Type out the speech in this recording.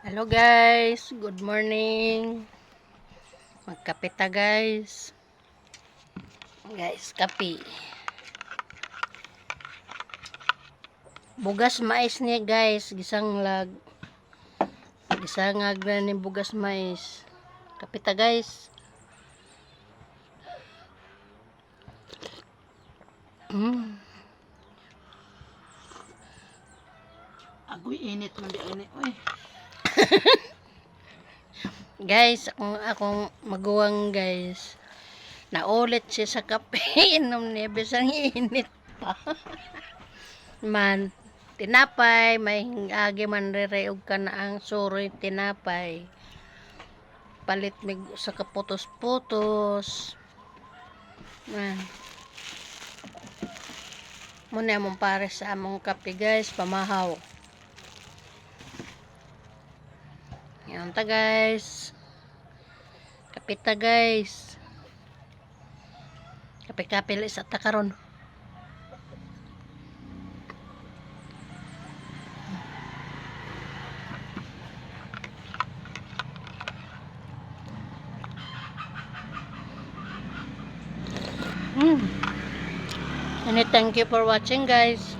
Hello guys, good morning. Magkape ta guys. Guys, kape. Bugas mais niya guys, gisang lag. Gisangag na ni bugas mais. Kape ta guys. Mm. Agoy init man di init. Uy. Guys, akong, akong maguwang guys. Naulit siya sa kape. Inom niya. Bisang init pa. man, tinapay. May agi man rireog ka na ang suroy tinapay. Palit mig sa kaputos-putos. Man. Muna mong pare sa among kape guys. Pamahaw. Yan ta guys. Kapita guys. Kape-kape sa takaron. Hmm. And thank you for watching guys.